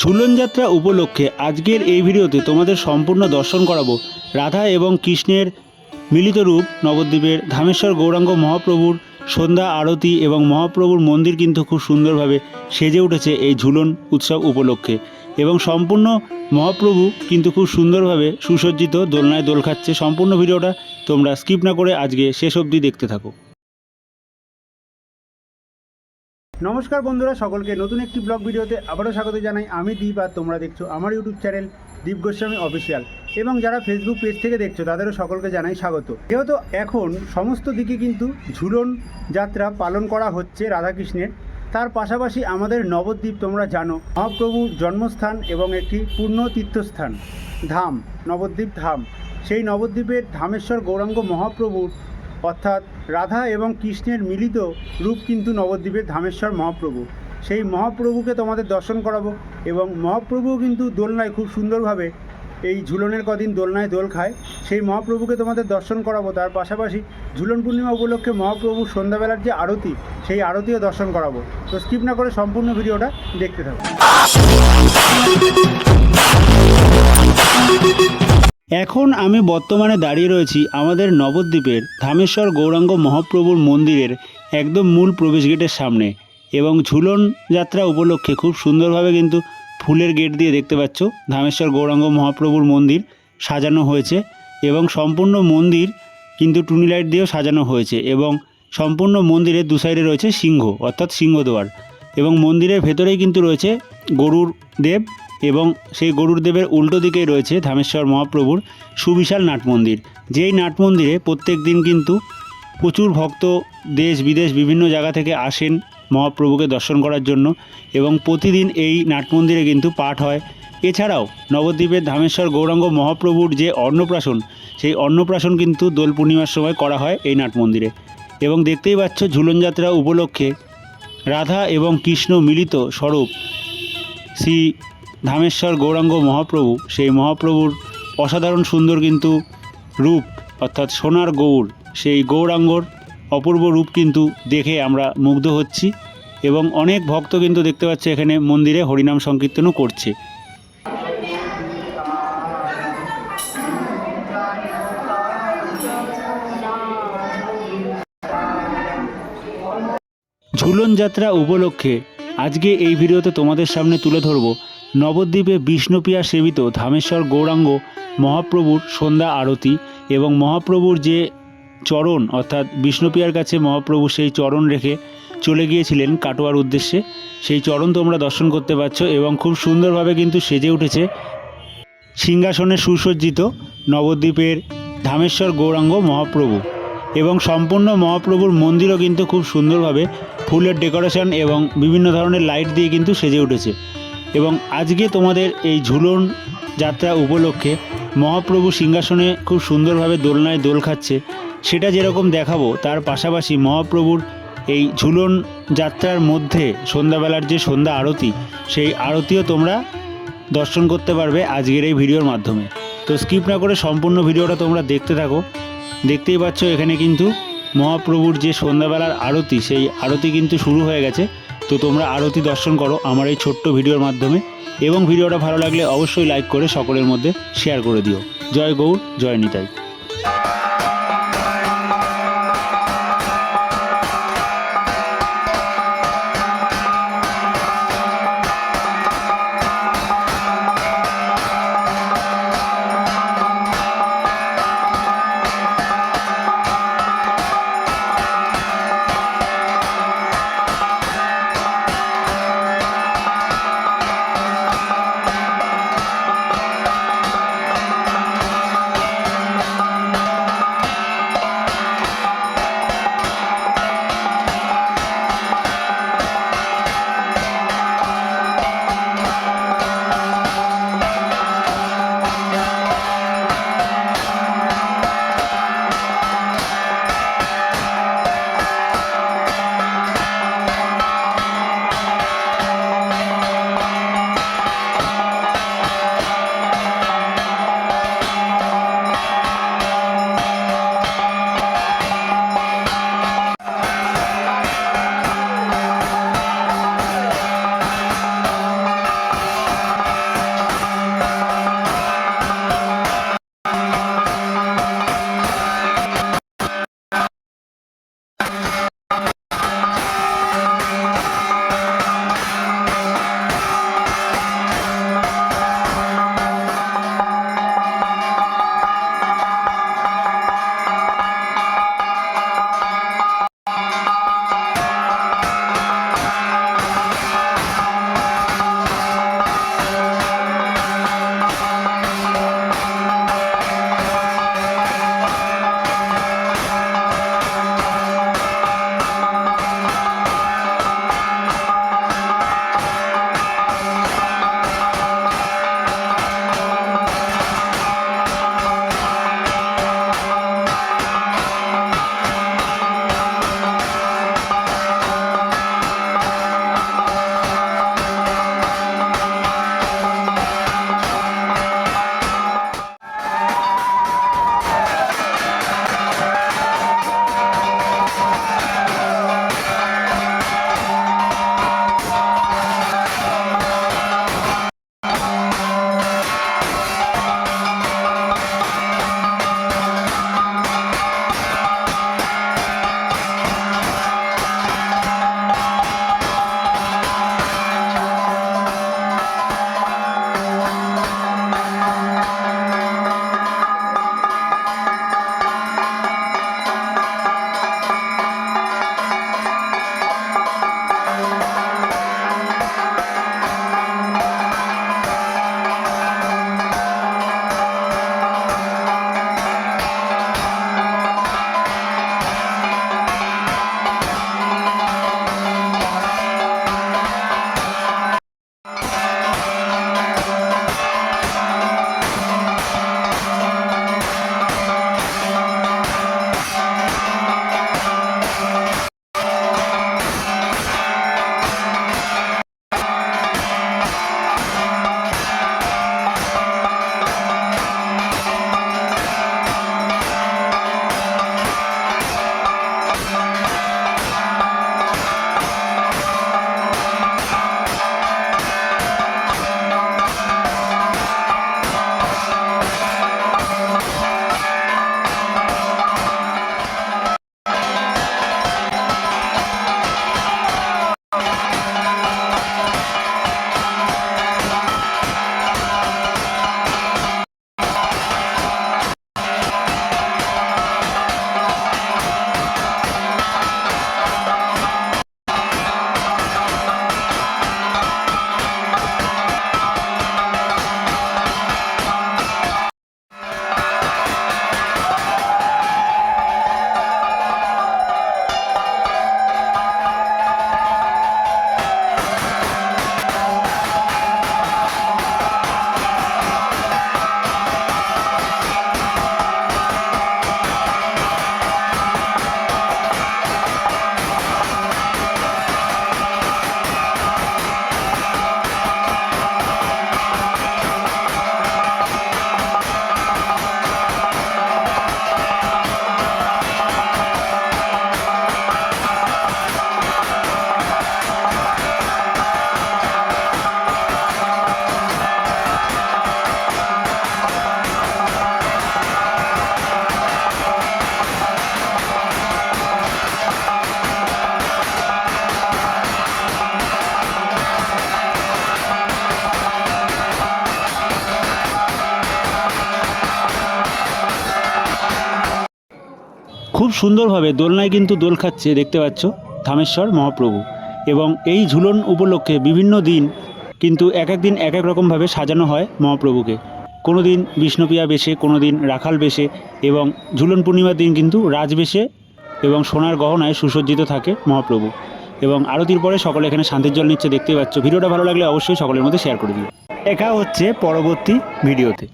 ঝুলন যাত্রা উপলক্ষে আজকের এই ভিডিওতে তোমাদের সম্পূর্ণ দর্শন করাবো রাধা এবং কৃষ্ণের মিলিত রূপ নবদ্বীপের ধামেশ্বর গৌরাঙ্গ মহাপ্রভুর সন্ধ্যা আরতি এবং মহাপ্রভুর মন্দির কিন্তু খুব সুন্দরভাবে সেজে উঠেছে এই ঝুলন উৎসব উপলক্ষে। এবং সম্পূর্ণ মহাপ্রভু কিন্তু খুব সুন্দরভাবে সুসজ্জিত দোলনায় দোল খাচ্ছে। সম্পূর্ণ ভিডিওটা তোমরা স্কিপ না করে আজকে শেষ অবধি দেখতে থাকো। নমস্কার বন্ধুরা, সকলকে নতুন একটি ব্লগ ভিডিওতে আবারও স্বাগত জানাই। আমি দীপ আর তোমরা দেখছ আমার YouTube channel Deep Goswami official. এবং যারা ফেসবুক পেজ থেকে দেখছ, তাদেরও সকলকে জানাই স্বাগত। যেহেতু এখন সমস্ত দিকে কিন্তু ঝুলন যাত্রা পালন করা হচ্ছে রাধাকৃষ্ণের, তার পাশাপাশি আমাদের নবদ্বীপ তোমরা জানো মহাপ্রভুর জন্মস্থান এবং একটি পূর্ণ তীর্থস্থান ধাম, নবদ্বীপ ধাম। সেই নবদ্বীপের ধামেশ্বর গৌরাঙ্গ মহাপ্রভুর অর্থাৎ রাধা এবং কৃষ্ণের মিলিত রূপ কিন্তু নবদ্বীপের ধামেশ্বর মহাপ্রভু। সেই মহাপ্রভুকে তোমাদের দর্শন করাবো এবং মহাপ্রভুও কিন্তু দোলনায় খুব সুন্দরভাবে এই ঝুলনের কদিন দোলনায় দোল খায়। সেই মহাপ্রভুকে তোমাদের দর্শন করাবো। তার পাশাপাশি ঝুলন পূর্ণিমা উপলক্ষে মহাপ্রভু সন্ধ্যাবেলার যে আরতি, সেই আরতিও দর্শন করাবো। তো স্কিপ না করে সম্পূর্ণ ভিডিওটা দেখতে থাকো। এখন আমি বর্তমানে দাঁড়িয়ে রয়েছি আমাদের নবদ্বীপের ধামেশ্বর গৌরাঙ্গ মহাপ্রভুর মন্দিরের একদম মূল প্রবেশ গেটের সামনে এবং ঝুলন যাত্রা উপলক্ষে খুব সুন্দরভাবে কিন্তু ফুলের গেট দিয়ে দেখতে পাচ্ছ। ধামেশ্বর গৌরাঙ্গ মহাপ্রভুর মন্দির সাজানো হয়েছে এবং সম্পূর্ণ মন্দির কিন্তু টুনি লাইট দিয়েও সাজানো হয়েছে এবং সম্পূর্ণ মন্দিরের দু সাইডে রয়েছে সিংহ, অর্থাৎ সিংহদুয়ার এবং মন্দিরের ভেতরেই কিন্তু রয়েছে গরুর দেব এবং সেই গরুর দেবের উল্টো দিকেই রয়েছে ধামেশ্বর মহাপ্রভুর সুবিশাল নাট মন্দির। যেই নাট মন্দিরে প্রত্যেক দিন কিন্তু প্রচুর ভক্ত দেশ, বিদেশ, বিভিন্ন জায়গা থেকে আসেন মহাপ্রভুকে দর্শন করার জন্য এবং প্রতিদিন এই নাট মন্দিরে কিন্তু পাঠ হয়। এছাড়াও নবদ্বীপের ধামেশ্বর গৌরাঙ্গ মহাপ্রভুর যে অন্নপ্রাশন, সেই অন্নপ্রাশন কিন্তু দোল পূর্ণিমার সময় করা হয় এই নাট মন্দিরে। এবং দেখতেই পাচ্ছ ঝুলন যাত্রা উপলক্ষে রাধা এবং কৃষ্ণ মিলিত স্বরূপ শ্রী ধামেশ্বর গৌরাঙ্গ মহাপ্রভু, সেই মহাপ্রভুর অসাধারণ সুন্দর কিন্তু রূপ, অর্থাৎ সোনার গৌর সেই গৌরাঙ্গর অপূর্ব রূপ কিন্তু দেখে আমরা মুগ্ধ হচ্ছি এবং অনেক ভক্ত কিন্তু দেখতে পাচ্ছে এখানে মন্দিরে হরিনাম সংকীর্তনও করছে। ঝুলন যাত্রা উপলক্ষে আজকে এই ভিডিওতে তোমাদের সামনে তুলে ধরব নবদ্বীপে বিষ্ণুপ্রিয়া সেবিত ধামেশ্বর গৌরাঙ্গ, মহাপ্রভুর সন্ধ্যা আরতি এবং মহাপ্রভুর যে চরণ, অর্থাৎ বিষ্ণুপ্রিয়ার কাছে মহাপ্রভু সেই চরণ রেখে চলে গিয়েছিলেন কাটোয়ার উদ্দেশ্যে। সেই চরণ তোমরা দর্শন করতে পারছ এবং খুব সুন্দরভাবে কিন্তু সেজে উঠেছে। সিংহাসনে সুসজ্জিত নবদ্বীপের ধামেশ্বর গৌরাঙ্গ মহাপ্রভু এবং সম্পূর্ণ মহাপ্রভুর মন্দিরও কিন্তু খুব সুন্দরভাবে ফুলের ডেকোরেশন এবং বিভিন্ন ধরনের লাইট দিয়ে কিন্তু সেজে উঠেছে। এবং আজকে তোমাদের এই ঝুলন যাত্রা উপলক্ষে মহাপ্রভু সিংহাসনে খুব সুন্দরভাবে দোলনায় দোল খাচ্ছে। সেটা যেরকম দেখাবো, তার পাশাপাশি মহাপ্রভুর এই ঝুলন যাত্রার মধ্যে সন্ধ্যাবেলার যে সন্ধ্যা আরতি, সেই আরতিও তোমরা দর্শন করতে পারবে আজকের এই ভিডিওর মাধ্যমে। তো স্কিপ না করে সম্পূর্ণ ভিডিওটা তোমরা দেখতে থাকো। দেখতেই পাচ্ছ এখানে কিন্তু মহাপ্রভুর যে সন্ধ্যাবেলার আরতি, সেই আরতি কিন্তু শুরু হয়ে গেছে। তো তোমরা আরতি দর্শন করো আমার এই ছোট্ট ভিডিওর মাধ্যমে। এবং ভিডিওটা ভালো লাগলে অবশ্যই লাইক করে সকলের মধ্যে শেয়ার করে দিও। জয় গৌর জয় নিতাই। খুব সুন্দরভাবে দোলনায় কিন্তু দোল খাচ্ছে, দেখতে পাচ্ছ, থামেশ্বর মহাপ্রভু। এবং এই ঝুলন উপলক্ষে বিভিন্ন দিন কিন্তু এক এক দিন এক এক রকমভাবে সাজানো হয় মহাপ্রভুকে। কোনো দিন বিষ্ণুপ্রিয়া বেশে কোনো দিন রাখাল বেশে এবং ঝুলন পূর্ণিমার দিন কিন্তু রাজবেশে এবং সোনার গহনায় সুসজ্জিত থাকে মহাপ্রভু। এবং আরতির পরে সকলে এখানে শান্তির জল নিচ্ছে, দেখতে পাচ্ছ। ভিডিওটা ভালো লাগলে অবশ্যই সকলের মধ্যে শেয়ার করে দিও। দেখা হচ্ছে পরবর্তী ভিডিওতে